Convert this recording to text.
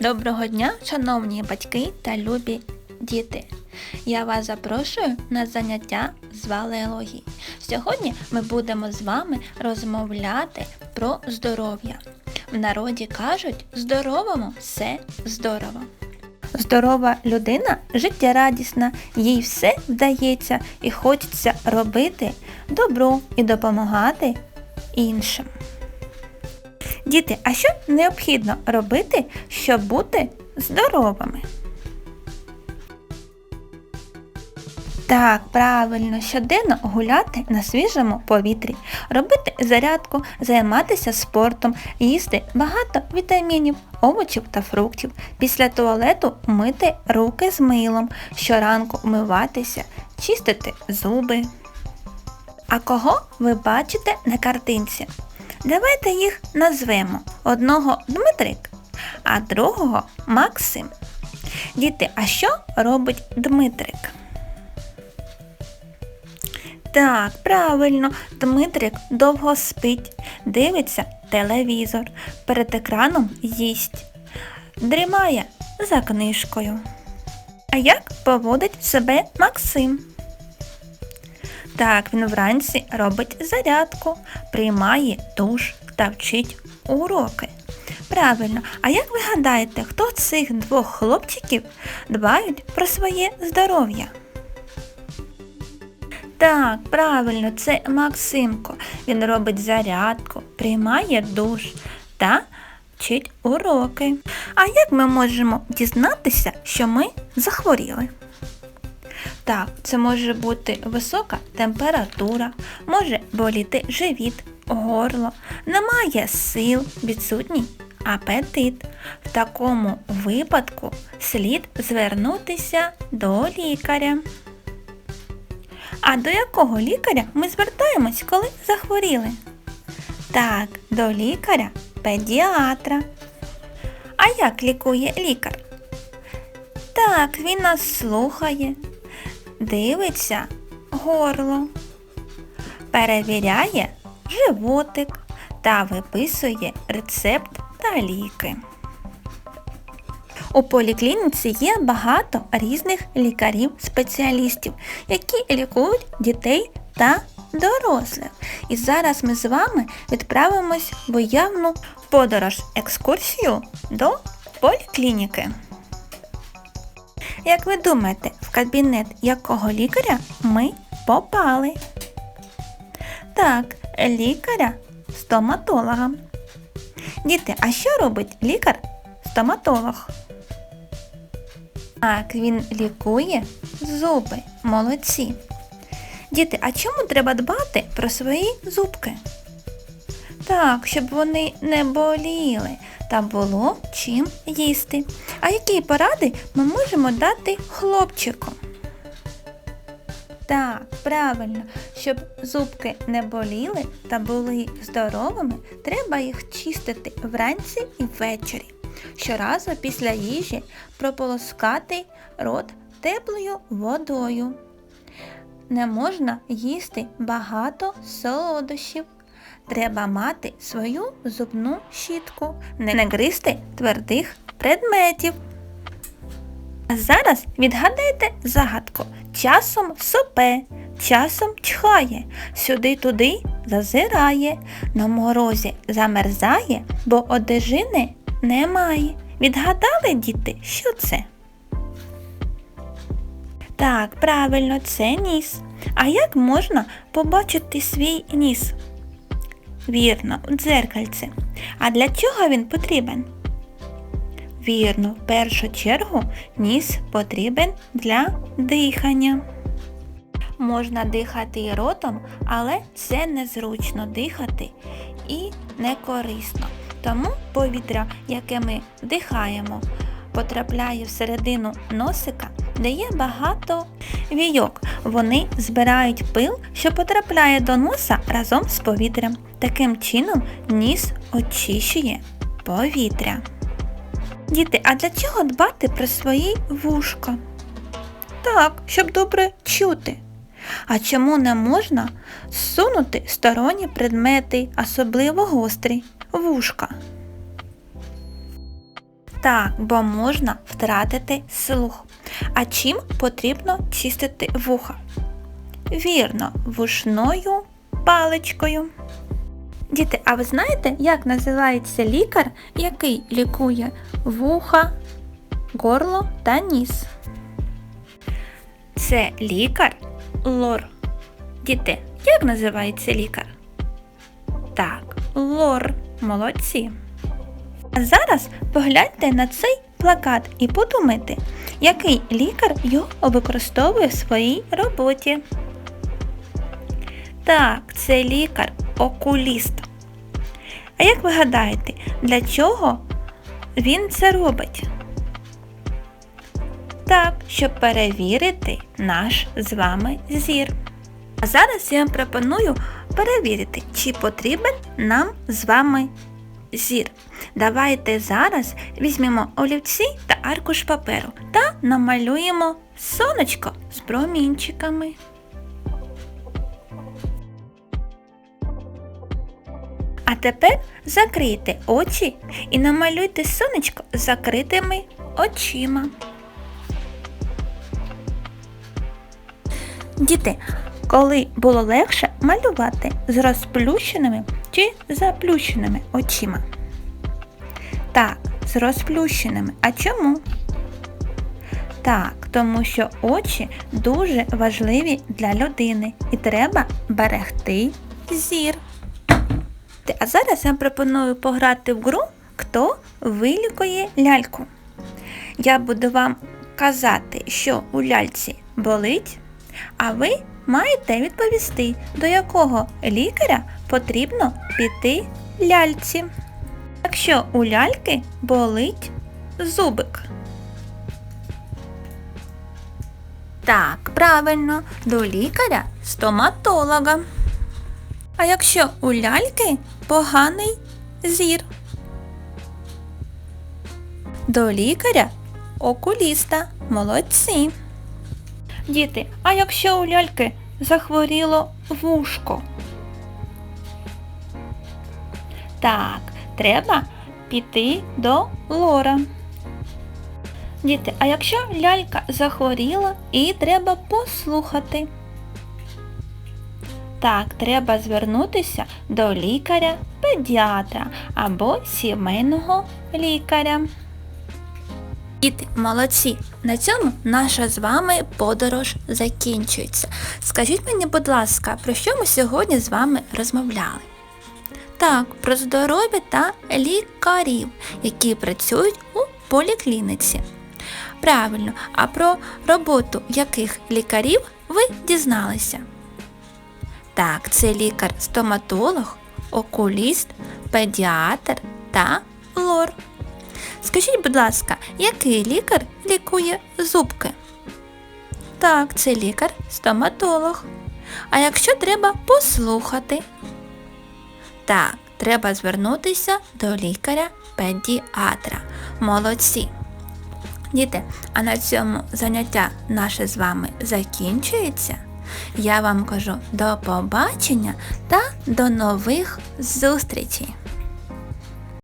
Доброго дня, шановні батьки та любі діти! Я вас запрошую на заняття з валеології. Сьогодні ми будемо з вами розмовляти про здоров'я. В народі кажуть, здоровому все здорово. Здорова людина життєрадісна, їй все вдається і хочеться робити добро і допомагати іншим. Діти, а що необхідно робити, щоб бути здоровими? Так, правильно, щоденно гуляти на свіжому повітрі, робити зарядку, займатися спортом, їсти багато вітамінів, овочів та фруктів. Після туалету мити руки з милом, щоранку вмиватися, чистити зуби. А кого ви бачите на картинці? Давайте їх назвемо. Одного Дмитрик, а другого Максим. Діти, а що робить Дмитрик? Так, правильно, Дмитрик довго спить, дивиться телевізор, перед екраном їсть, дрімає за книжкою. А як поводить себе Максим? Так, він вранці робить зарядку, приймає душ та вчить уроки. Правильно, а як ви гадаєте, хто цих двох хлопчиків дбають про своє здоров'я? Так, правильно, це Максимко. Він робить зарядку, приймає душ та вчить уроки. А як ми можемо дізнатися, що ми захворіли? Так, це може бути висока температура, може боліти живіт, горло, немає сил, відсутній апетит. В такому випадку слід звернутися до лікаря. А до якого лікаря ми звертаємось, коли захворіли? Так, до лікаря педіатра. А як лікує лікар? Так, він нас слухає, дивиться горло, перевіряє животик та виписує рецепт та ліки. У поліклініці є багато різних лікарів-спеціалістів, які лікують дітей та дорослих. І зараз ми з вами відправимось в уявну подорож екскурсію до поліклініки. Як ви думаєте, в кабінет якого лікаря ми попали? Так, лікаря стоматолога. Діти, а що робить лікар-стоматолог? Так, він лікує зуби. Молодці. Діти, а чому треба дбати про свої зубки? Так, щоб вони не боліли та було чим їсти. А які поради ми можемо дати хлопчику? Так, правильно, щоб зубки не боліли та були здоровими, треба їх чистити вранці і ввечері. Щоразу після їжі прополоскати рот теплою водою. Не можна їсти багато солодощів. Треба мати свою зубну щітку, не гризти твердих предметів. А зараз відгадайте загадку. Часом сопе, часом чхає, сюди-туди зазирає, на морозі замерзає, бо одежини немає. Відгадали, діти, що це? Так, правильно, це ніс. А як можна побачити свій ніс? Вірно, у дзеркальці. А для чого він потрібен? Вірно, в першу чергу ніс потрібен для дихання. Можна дихати і ротом, але це незручно дихати і не корисно. Тому повітря, яке ми дихаємо, потрапляє всередину носика, де є багато війок. Вони збирають пил, що потрапляє до носа разом з повітрям. Таким чином ніс очищує повітря. Діти, а для чого дбати про свої вушка? Так, щоб добре чути. А чому не можна зсунути сторонні предмети, особливо гострі, вушка? Так, бо можна втратити слух. А чим потрібно чистити вуха? Вірно, вушною паличкою. Діти, а ви знаєте, як називається лікар, який лікує вуха, горло та ніс? Це лікар лор. Діти, як називається лікар? Так, лор. Молодці. А зараз погляньте на цей плакат і подумайте, який лікар його використовує в своїй роботі. Так, це лікар-окуліст. А як ви гадаєте, для чого він це робить? Так, щоб перевірити наш з вами зір. А зараз я вам пропоную перевірити, чи потрібен нам з вами зір. Давайте зараз візьмемо олівці та аркуш паперу та намалюємо сонечко з промінчиками. А тепер закрийте очі і намалюйте сонечко з закритими очима. Діти, коли було легше малювати з розплющеними чи заплющеними очима? Так, з розплющеними. А чому? Так, тому що очі дуже важливі для людини і треба берегти зір. А зараз я пропоную пограти в гру Хто вилікує ляльку. Я буду вам казати, що у ляльці болить, а ви маєте відповісти, до якого лікаря потрібно піти ляльці. Якщо у ляльки болить зубик. Так, правильно, до лікаря стоматолога. А якщо у ляльки поганий зір? До лікаря окуліста. Молодці. Діти, а якщо у ляльки захворіло вушко? Так, треба піти до лора. Діти, а якщо лялька захворіла і треба послухати? Так, треба звернутися до лікаря-педіатра або сімейного лікаря. Діти, молодці! На цьому наша з вами подорож закінчується. Скажіть мені, будь ласка, про що ми сьогодні з вами розмовляли? Так, про здоров'я та лікарів, які працюють у поліклініці. Правильно, а про роботу яких лікарів ви дізналися? Так, це лікар-стоматолог, окуліст, педіатр та лор. Скажіть, будь ласка, який лікар лікує зубки? Так, це лікар-стоматолог. А якщо треба послухати? Так, треба звернутися до лікаря-педіатра. Молодці. Діти, а на цьому заняття наше з вами закінчується. Я вам кажу до побачення та до нових зустрічей!